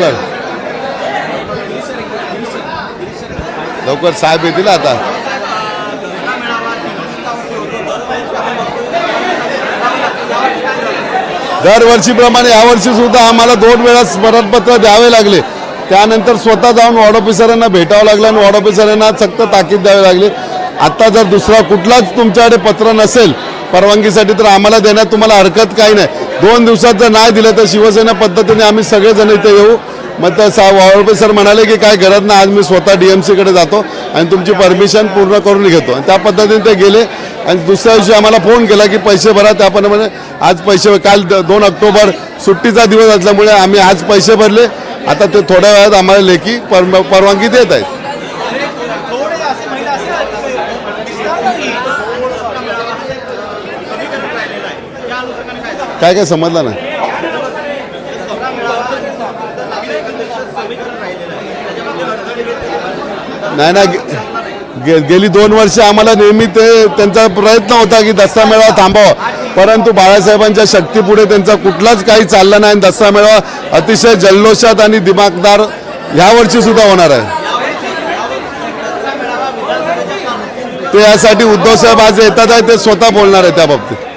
लवकर. लवकर साहेब येतील आता. दरवर्षीप्रमाणे यावर्षी सुद्धा आम्हाला दोन वेळा स्मरणपत्र द्यावे लागले. त्यानंतर स्वतः जाऊन वॉर्ड ऑफिसरांना भेटावं लागलं आणि वॉर्ड ऑफिसरांना सक्त ताकीद द्यावी लागली. आता जर दुसरा कुठलाच तुमच्याकडे पत्र नसेल परवानगीसाठी तर आम्हाला देण्यात तुम्हाला हरकत काही नाही. दोन दिवसात जर नाही दिलं तर शिवसेना पद्धतीने आम्ही सगळेजण इथे येऊ. मग तर सा वाळपे सर म्हणाले की काय गरज नाही आज मी स्वतः डी एम सीकडे जातो आणि तुमची परमिशन पूर्ण करून घेतो. आणि त्या पद्धतीने ते गेले आणि दुसऱ्या दिवशी आम्हाला फोन केला की पैसे भरा. त्याप्रमाणे आज पैसे काल द- दोन ऑक्टोबर सुट्टीचा दिवस असल्यामुळे आम्ही आज पैसे भरले. आता ते थोड्या वेळात आम्हाला लेखी पर परवानगी देत आहेत. काय काय समजलं नाही. नाही ना गे- गेली दोन वर्ष आम्हाला नेहमी ते त्यांचा प्रयत्न होता की दसरा मेळावा थांबावा. परंतु बाळासाहेबांच्या शक्तीपुढे त्यांचा कुठलाच काही चालला नाही आणि दसरा मेळावा अतिशय जल्लोषात आणि दिमागदार ह्या वर्षी सुद्धा होणार आहे. ते यासाठी उद्धवसाहेब आज येतात आहे ते स्वतः बोलणार आहे त्या बाबतीत.